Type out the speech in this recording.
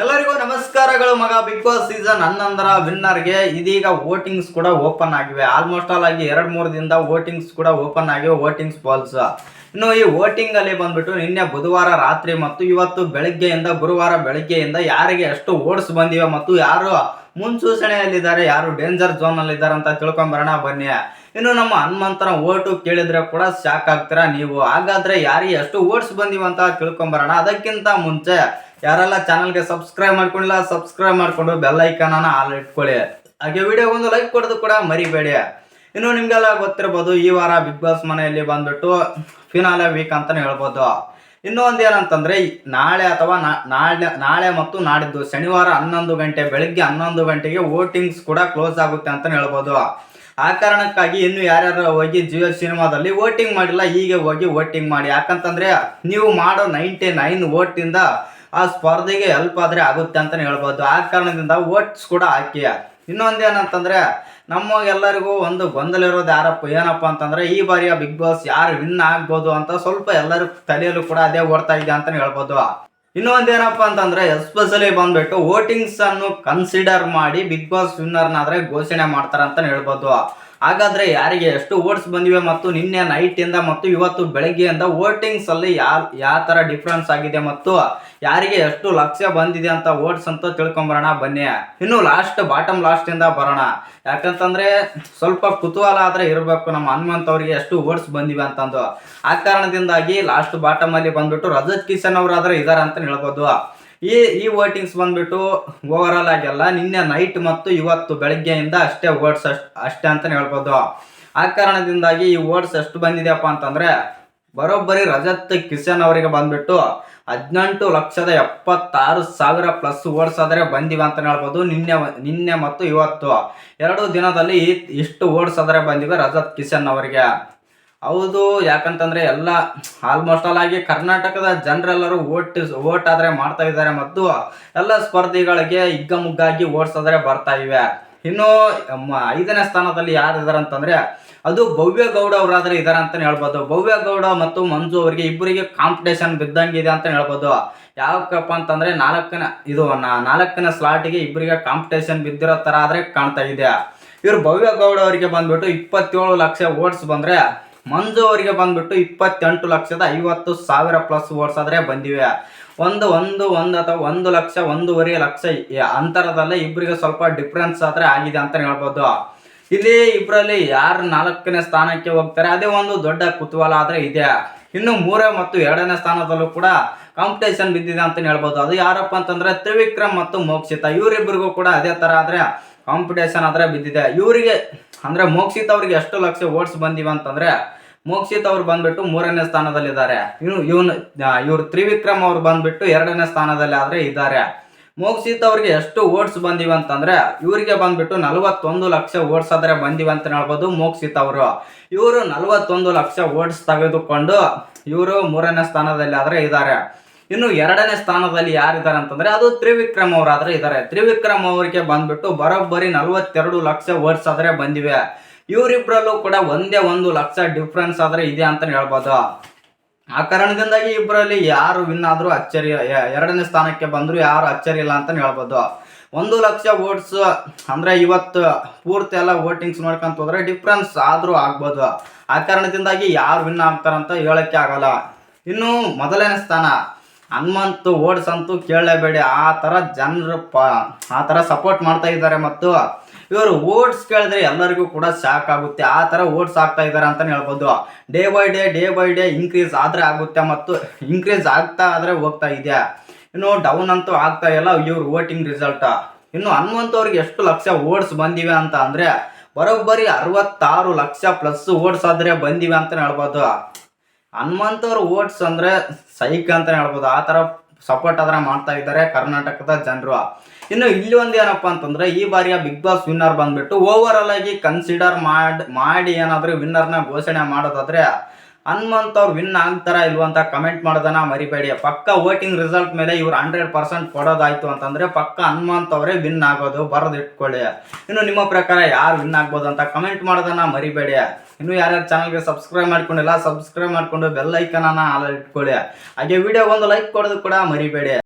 ಎಲ್ಲರಿಗೂ ನಮಸ್ಕಾರಗಳು ಮಗ ಬಿಗ್ ಬಾಸ್ ಸೀಸನ್ ಹನ್ನೊಂದರ ವಿನ್ನರ್ಗೆ ಇದೀಗ ವೋಟಿಂಗ್ಸ್ ಕೂಡ ಓಪನ್ ಆಗಿವೆ. ಆಲ್ಮೋಸ್ಟ್ ಆಲ್ ಆಗಿ ಎರಡು ಮೂರು ದಿನದ ವೋಟಿಂಗ್ಸ್ ಕೂಡ ಓಪನ್ ಆಗಿವೆ ವೋಟಿಂಗ್ಸ್ ಬಾಲ್ಸ್ ಇನ್ನು ಈ ವೋಟಿಂಗ್ ಅಲ್ಲಿ ಬಂದ್ಬಿಟ್ಟು ನಿನ್ನೆ ಬುಧವಾರ ರಾತ್ರಿ ಮತ್ತು ಇವತ್ತು ಬೆಳಗ್ಗೆಯಿಂದ, ಗುರುವಾರ ಬೆಳಗ್ಗೆಯಿಂದ ಯಾರಿಗೆ ಎಷ್ಟು ಓಟ್ಸ್ ಬಂದಿವೆ ಮತ್ತು ಯಾರು ಮುನ್ಸೂಚನೆಯಲ್ಲಿದ್ದಾರೆ. ಯಾರು ಡೇಂಜರ್ ಇದ್ದಾರೆ ಅಂತ ತಿಳ್ಕೊಂಬರೋಣ, ಬನ್ನಿ. ಇನ್ನು ನಮ್ಮ ಹನುಮಂತನ ಓಟು ಕೇಳಿದ್ರೆ ಕೂಡ ಶಾಕ್ ಆಗ್ತೀರಾ ನೀವು? ಹಾಗಾದ್ರೆ ಯಾರಿಗೆ ಎಷ್ಟು ಓಟ್ಸ್ ಬಂದಿವ ಅಂತ ತಿಳ್ಕೊಂಬರೋಣ. ಅದಕ್ಕಿಂತ ಮುಂಚೆ ಯಾರೆಲ್ಲ ಚಾನಲ್ಗೆ ಸಬ್ಸ್ಕ್ರೈಬ್ ಮಾಡ್ಕೊಂಡಿಲ್ಲ ಸಬ್ಸ್ಕ್ರೈಬ್ ಮಾಡ್ಕೊಂಡು ಬೆಲ್ ಐಕಾನನ್ನ ಆಲ್ ಇಟ್ಕೊಳ್ಳಿ. ಹಾಗೆ ವಿಡಿಯೋ ಒಂದು ಲೈಕ್ ಕೊಡೋದು ಕೂಡ ಮರಿಬೇಡಿ. ಇನ್ನು ನಿಮ್ಗೆಲ್ಲ ಗೊತ್ತಿರ್ಬೋದು, ಈ ವಾರ ಬಿಗ್ ಬಾಸ್ ಮನೆಯಲ್ಲಿ ಬಂದ್ಬಿಟ್ಟು ಫಿನಾಲೆ ವೀಕ್ ಅಂತಲೇ ಹೇಳ್ಬೋದು. ಇನ್ನೂ ಒಂದು ಏನಂತಂದ್ರೆ ನಾಳೆ ಅಥವಾ ನಾಳೆ ನಾಳೆ ಮತ್ತು ನಾಡಿದ್ದು ಶನಿವಾರ ಹನ್ನೊಂದು ಗಂಟೆ ಬೆಳಗ್ಗೆ ಹನ್ನೊಂದು ಗಂಟೆಗೆ ವೋಟಿಂಗ್ಸ್ ಕೂಡ ಕ್ಲೋಸ್ ಆಗುತ್ತೆ ಅಂತ ಹೇಳ್ಬೋದು. ಆ ಕಾರಣಕ್ಕಾಗಿ ಇನ್ನು ಯಾರ್ಯಾರು ಹೋಗಿ ಜಿಯೋ ಸಿನಿಮಾದಲ್ಲಿ ವೋಟಿಂಗ್ ಮಾಡಿಲ್ಲ, ಹೀಗೆ ಹೋಗಿ ವೋಟಿಂಗ್ ಮಾಡಿ. ಯಾಕಂತಂದ್ರೆ, ನೀವು ಮಾಡೋ ನೈಂಟಿ ನೈನ್ ಇಂದ ಆ ಸ್ಪರ್ಧೆಗೆ ಹೆಲ್ಪ್ ಆದ್ರೆ ಆಗುತ್ತೆ ಅಂತಾನೆ ಹೇಳ್ಬೋದು. ಆ ಕಾರಣದಿಂದ ವೋಟ್ಸ್ ಕೂಡ ಹಾಕಿ. ಇನ್ನೊಂದು ಏನಂತಂದ್ರೆ, ನಮ್ಮ ಎಲ್ಲರಿಗೂ ಒಂದು ಗೊಂದಲ ಇರೋದು ಯಾರಪ್ಪ, ಏನಪ್ಪ ಅಂತಂದ್ರೆ, ಈ ಬಾರಿಯ ಬಿಗ್ ಬಾಸ್ ಯಾರು ವಿನ್ ಆಗ್ಬೋದು ಅಂತ ಸ್ವಲ್ಪ ಎಲ್ಲರೂ ತಲೆಯಲ್ಲೂ ಕೂಡ ಅದೇ ಓಡ್ತಾ ಇದೆ ಅಂತಾನೆ ಹೇಳ್ಬೋದು. ಇನ್ನೊಂದೇನಪ್ಪ ಅಂತಂದರೆ ಅಂತಂದ್ರೆ ಎಸ್ಪೆಷಲಿ ಬಂದ್ಬಿಟ್ಟು ವೋಟಿಂಗ್ಸ್ ಅನ್ನು ಕನ್ಸಿಡರ್ ಮಾಡಿ ಬಿಗ್ ಬಾಸ್ ವಿನ್ನರ್ನಾದ್ರೆ ಘೋಷಣೆ ಮಾಡ್ತಾರೆ ಅಂತಾನೆ ಹೇಳ್ಬೋದು. ಹಾಗಾದ್ರೆ ಯಾರಿಗೆ ಎಷ್ಟು ಓಟ್ಸ್ ಬಂದಿವೆ ಮತ್ತು ನಿನ್ನೆ ನೈಟ್ ಇಂದ ಮತ್ತು ಇವತ್ತು ಬೆಳಗ್ಗೆಯಿಂದ ವೋಟಿಂಗ್ಸ್ ಅಲ್ಲಿ ಯಾವ ಯಾವ ತರ ಡಿಫ್ರೆನ್ಸ್ ಆಗಿದೆ ಮತ್ತು ಯಾರಿಗೆ ಎಷ್ಟು ಲಕ್ಷ ಬಂದಿದೆ ಅಂತ ವೋಟ್ಸ್ ಅಂತ ತಿಳ್ಕೊಂಬರೋಣ ಬನ್ನಿ. ಇನ್ನು ಲಾಸ್ಟ್ ಬಾಟಮ್ ಲಾಸ್ಟ್ ಇಂದ ಬರೋಣ. ಯಾಕಂತಂದ್ರೆ ಸ್ವಲ್ಪ ಕುತೂಹಲ ಆದ್ರೆ ಇರಬೇಕು ನಮ್ಮ ಹನುಮಂತ್ ಅವರಿಗೆ ಎಷ್ಟು ಓಟ್ಸ್ ಬಂದಿವೆ ಅಂತಂದು. ಆ ಕಾರಣದಿಂದಾಗಿ ಲಾಸ್ಟ್ ಬಾಟಮ್ ಅಲ್ಲಿ ಬಂದ್ಬಿಟ್ಟು ರಜತ್ ಕಿಶನ್ ಅವರಾದ್ರೆ ಇದಾರೆ ಅಂತ ಹೇಳ್ಬೋದು. ಈ ಈ ವೋಟಿಂಗ್ಸ್ ಬಂದ್ಬಿಟ್ಟು ಓವರ್ ಆಲ್ ಆಗಿಲ್ಲ. ನಿನ್ನೆ ನೈಟ್ ಮತ್ತು ಇವತ್ತು ಬೆಳಗ್ಗೆಯಿಂದ ಅಷ್ಟೇ ವೋಟ್ಸ್ ಅಷ್ಟು, ಅಷ್ಟೇ ಅಂತಲೇ ಹೇಳ್ಬೋದು. ಆ ಕಾರಣದಿಂದಾಗಿ ಈ ಓಟ್ಸ್ ಎಷ್ಟು ಬಂದಿದೆಯಪ್ಪ ಅಂತಂದ್ರೆ, ಬರೋಬ್ಬರಿ ರಜತ್ ಕಿಶನ್ ಅವರಿಗೆ ಬಂದ್ಬಿಟ್ಟು ಹದಿನೆಂಟು ಲಕ್ಷದ ಎಪ್ಪತ್ತಾರು ಸಾವಿರ ಪ್ಲಸ್ ಓಟ್ಸ್ ಆದರೆ ಬಂದಿವೆ ಅಂತ ಹೇಳ್ಬೋದು. ನಿನ್ನೆ ನಿನ್ನೆ ಮತ್ತು ಇವತ್ತು. ಎರಡು ದಿನದಲ್ಲಿ ಇಷ್ಟು ಓಟ್ಸ್ ಆದರೆ ಬಂದಿವೆ ರಜತ್ ಕಿಶನ್ ಅವರಿಗೆ. ಹೌದು, ಯಾಕಂತಂದ್ರೆ ಎಲ್ಲ ಆಲ್ಮೋಸ್ಟ್ ಆಲ್ ಆಗಿ ಕರ್ನಾಟಕದ ಜನರೆಲ್ಲರೂ ಓಟ್ ಓಟ್ ಆದ್ರೆ ಮಾಡ್ತಾ ಇದ್ದಾರೆ ಮತ್ತು ಎಲ್ಲ ಸ್ಪರ್ಧಿಗಳಿಗೆ ಹಿಗ್ಗಮುಗ್ಗಾಗಿ ಓಡಿಸಿದ್ರೆ ಆದ್ರೆ ಬರ್ತಾ ಇವೆ. ಇನ್ನು ಐದನೇ ಸ್ಥಾನದಲ್ಲಿ ಯಾರು ಇದ್ದಾರೆ ಅಂತಂದ್ರೆ, ಅದು ಭವ್ಯ ಗೌಡ ಅವರಾದ್ರೆ ಇದಾರೆ ಅಂತ ಹೇಳ್ಬೋದು. ಭವ್ಯ ಗೌಡ ಮತ್ತು ಮಂಜು ಅವರಿಗೆ ಇಬ್ಬರಿಗೆ ಕಾಂಪಿಟೇಷನ್ ಬಿದ್ದಂಗೆ ಇದೆ ಅಂತ ಹೇಳ್ಬೋದು. ಯಾಕಪ್ಪ ಅಂತಂದ್ರೆ ನಾಲ್ಕನೇ, ಇದು ನಾಲ್ಕನೇ ಸ್ಲಾಟಿಗೆ ಇಬ್ಬರಿಗೆ ಕಾಂಪಿಟೇಷನ್ ಬಿದ್ದಿರೋ ತರ ಆದ್ರೆ ಕಾಣ್ತಾ ಇದೆ. ಇವ್ರು ಭವ್ಯ ಗೌಡ ಅವರಿಗೆ ಬಂದ್ಬಿಟ್ಟು ಇಪ್ಪತ್ತೇಳು ಲಕ್ಷ ಓಟ್ಸ್ ಬಂದ್ರೆ ಮಂಜು ಅವರಿಗೆ ಬಂದ್ಬಿಟ್ಟು ಇಪ್ಪತ್ತೆಂಟು ಲಕ್ಷದ ಐವತ್ತು ಸಾವಿರ ಪ್ಲಸ್ ಓಟ್ಸ್ ಆದರೆ ಬಂದಿವೆ. ಒಂದು ಒಂದು ಒಂದು ಅಥವಾ ಒಂದು ಲಕ್ಷ, ಒಂದೂವರೆ ಲಕ್ಷ ಅಂತರದಲ್ಲೇ ಇಬ್ಬರಿಗೆ ಸ್ವಲ್ಪ ಡಿಫ್ರೆನ್ಸ್ ಆದರೆ ಆಗಿದೆ ಅಂತ ಹೇಳ್ಬೋದು. ಇಲ್ಲಿ ಇಬ್ಬರಲ್ಲಿ ಯಾರು ನಾಲ್ಕನೇ ಸ್ಥಾನಕ್ಕೆ ಹೋಗ್ತಾರೆ? ಅದೇ ಒಂದು ದೊಡ್ಡ ಕುತೂಹಲ ಆದರೆ ಇದೆ. ಇನ್ನು ಮೂರೇ ಮತ್ತು ಎರಡನೇ ಸ್ಥಾನದಲ್ಲೂ ಕೂಡ ಕಾಂಪಿಟೇಷನ್ ಬಿದ್ದಿದೆ ಅಂತ ಹೇಳ್ಬೋದು. ಅದು ಯಾರಪ್ಪ ಅಂತಂದ್ರೆ ತ್ರಿವಿಕ್ರಮ್ ಮತ್ತು ಮೋಕ್ಷಿತ. ಇವರಿಬ್ಬರಿಗೂ ಕೂಡ ಅದೇ ಥರ ಆದ್ರೆ ಕಾಂಪಿಟೇಷನ್ ಆದ್ರೆ ಬಿದ್ದಿದೆ. ಇವರಿಗೆ, ಅಂದ್ರೆ ಮೋಕ್ಷಿತ್ ಅವ್ರಿಗೆ ಎಷ್ಟು ಲಕ್ಷ ಓಟ್ಸ್ ಬಂದಿವೆ ಅಂತಂದ್ರೆ, ಮೋಕ್ಷಿತ್ ಅವ್ರು ಬಂದ್ಬಿಟ್ಟು ಮೂರನೇ ಸ್ಥಾನದಲ್ಲಿದ್ದಾರೆ. ಇನ್ನು ಇವನು ಇವ್ರು ತ್ರಿವಿಕ್ರಮ್ ಅವ್ರು ಬಂದ್ಬಿಟ್ಟು ಎರಡನೇ ಸ್ಥಾನದಲ್ಲಿ ಆದ್ರೆ ಇದ್ದಾರೆ. ಮೋಕ್ಷಿತ್ ಅವ್ರಿಗೆ ಎಷ್ಟು ಓಟ್ಸ್ ಬಂದಿವೆ ಅಂತಂದ್ರೆ, ಇವರಿಗೆ ಬಂದ್ಬಿಟ್ಟು ನಲವತ್ತೊಂದು ಲಕ್ಷ ಓಟ್ಸ್ ಆದ್ರೆ ಬಂದಿವೆ ಅಂತ ಹೇಳ್ಬೋದು ಮೋಕ್ಷಿತ್ ಅವರು. ಇವರು ನಲವತ್ತೊಂದು ಲಕ್ಷ ಓಟ್ಸ್ ತೆಗೆದುಕೊಂಡು ಇವರು ಮೂರನೇ ಸ್ಥಾನದಲ್ಲಿ ಆದ್ರೆ ಇದ್ದಾರೆ. ಇನ್ನು ಎರಡನೇ ಸ್ಥಾನದಲ್ಲಿ ಯಾರಿದ್ದಾರೆ ಅಂತಂದ್ರೆ ಅದು ತ್ರಿವಿಕ್ರಮ್ ಅವರಾದ್ರೆ ಇದ್ದಾರೆ ತ್ರಿವಿಕ್ರಮ್ ಅವರಿಗೆ ಬಂದ್ಬಿಟ್ಟು ಬರೋಬ್ಬರಿ ನಲವತ್ತೆರಡು ಲಕ್ಷ ವರ್ಡ್ಸ್ ಆದ್ರೆ ಬಂದಿವೆ. ಇವರಿಬ್ಬರಲ್ಲೂ ಕೂಡ ಒಂದೇ ಒಂದು ಲಕ್ಷ ಡಿಫ್ರೆನ್ಸ್ ಆದ್ರೆ ಇದೆ ಅಂತ ಹೇಳ್ಬೋದು. ಆ ಕಾರಣದಿಂದಾಗಿ ಇಬ್ಬರಲ್ಲಿ ಯಾರು ವಿನ್ ಆದ್ರೂ ಅಚ್ಚರಿ ಎರಡನೇ ಸ್ಥಾನಕ್ಕೆ ಬಂದ್ರು ಯಾರು ಅಚ್ಚರಿ ಇಲ್ಲ ಅಂತ ಹೇಳ್ಬೋದು. ಒಂದು ಲಕ್ಷ ವೋಟ್ಸ್ ಅಂದ್ರೆ ಇವತ್ತು ಪೂರ್ತಿ ಎಲ್ಲ ವೋಟಿಂಗ್ಸ್ ನೋಡ್ಕೊಂತ ಹೋದ್ರೆ ಡಿಫ್ರೆನ್ಸ್ ಆದ್ರೂ ಆಗ್ಬೋದು. ಆ ಕಾರಣದಿಂದಾಗಿ ಯಾರು ವಿನ್ ಆಗ್ತಾರಂತ ಹೇಳಕ್ಕೆ ಆಗಲ್ಲ. ಇನ್ನು ಮೊದಲನೇ ಸ್ಥಾನ ಹನುಮಂತ್ ಓಡ್ಸಂತೂ ಕೇಳಲೇಬೇಡಿ. ಆ ಥರ ಜನರು ಪ, ಆ ಥರ ಸಪೋರ್ಟ್ ಮಾಡ್ತಾ ಇದ್ದಾರೆ ಮತ್ತು ಇವರು ಓಟ್ಸ್ ಕೇಳಿದ್ರೆ ಎಲ್ಲರಿಗೂ ಕೂಡ ಶಾಕ್ ಆಗುತ್ತೆ. ಆ ಥರ ಓಟ್ಸ್ ಆಗ್ತಾ ಇದ್ದಾರೆ ಅಂತಲೇ ಹೇಳ್ಬೋದು. Day by day day by day increase ಆದರೆ ಆಗುತ್ತೆ ಮತ್ತು ಇನ್ಕ್ರೀಸ್ ಆಗ್ತಾ ಆದರೆ ಹೋಗ್ತಾ ಇದೆ. ಇನ್ನು ಡೌನ್ ಅಂತೂ ಆಗ್ತಾ ಇಲ್ಲ, ಇವ್ರ ವೋಟಿಂಗ್ ರಿಸಲ್ಟ್ ಇನ್ನು ಹನುಮಂತವ್ರಿಗೆ ಎಷ್ಟು ಲಕ್ಷ ಓಟ್ಸ್ ಬಂದಿವೆ ಅಂತ ಅಂದರೆ, ಬರೋಬ್ಬರಿ ಅರವತ್ತಾರು ಲಕ್ಷ ಪ್ಲಸ್ ಓಟ್ಸ್ ಆದರೆ ಬಂದಿವೆ ಅಂತಲೇ ಹೇಳ್ಬೋದು. ಹನುಮಂತ್ ಅವ್ರ ಓಟ್ಸ್ ಅಂದ್ರೆ ಸೈಕ್ ಅಂತಾನೆ ಹೇಳ್ಬೋದು. ಆ ತರ ಸಪೋರ್ಟ್ ಆದ್ರೆ ಮಾಡ್ತಾ ಇದ್ದಾರೆ ಕರ್ನಾಟಕದ ಜನರು. ಇನ್ನು ಇಲ್ಲಿ ಒಂದು ಏನಪ್ಪ ಅಂತಂದ್ರೆ ಈ ಬಾರಿಯ ಬಿಗ್ ಬಾಸ್ ವಿನ್ನರ್ ಬಂದ್ಬಿಟ್ಟು ಓವರ್ ಆಲ್ ಆಗಿ ಕನ್ಸಿಡರ್ ಮಾಡಿ ಮಾಡಿ ಏನಾದ್ರೂ ವಿನ್ನರ್ನ ಘೋಷಣೆ ಮಾಡೋದಾದ್ರೆ ಹನುಮಂತ್ ಅವ್ರು ವಿನ್ ಆಗ್ತಾರ ಇಲ್ವಂತ ಕಮೆಂಟ್ ಮಾಡೋದನ್ನ ಮರಿಬೇಡಿ. ಪಕ್ಕ ವೋಟಿಂಗ್ ರಿಸಲ್ಟ್ ಮೇಲೆ ಇವ್ರು ಹಂಡ್ರೆಡ್ ಪರ್ಸೆಂಟ್ ಕೊಡೋದಾಯ್ತು ಅಂತಂದ್ರೆ ಪಕ್ಕ ಹನುಮಂತ್ ಅವರೇ ವಿನ್ ಆಗೋದು ಬರೆದು ಇಟ್ಕೊಳ್ಳಿ ಇನ್ನು ನಿಮ್ಮ ಪ್ರಕಾರ ಯಾರು ವಿನ್ ಆಗ್ಬೋದು ಅಂತ ಕಮೆಂಟ್ ಮಾಡೋದನ್ನ ಮರಿಬೇಡಿ. ಇನ್ನು ಯಾರ್ಯಾರು ಚಾನಲ್ಗೆ ಸಬ್ಸ್ಕ್ರೈಬ್ ಮಾಡ್ಕೊಂಡಿಲ್ಲ ಸಬ್ಸ್ಕ್ರೈಬ್ ಮಾಡ್ಕೊಂಡು ಬೆಲ್ ಐಕನನ್ನ ಆಲ ಇಟ್ಕೊಳ್ಳಿ. ಹಾಗೆ ವಿಡಿಯೋ ಒಂದು ಲೈಕ್ ಕೊಡೋದು ಕೂಡ ಮರಿಬೇಡಿ.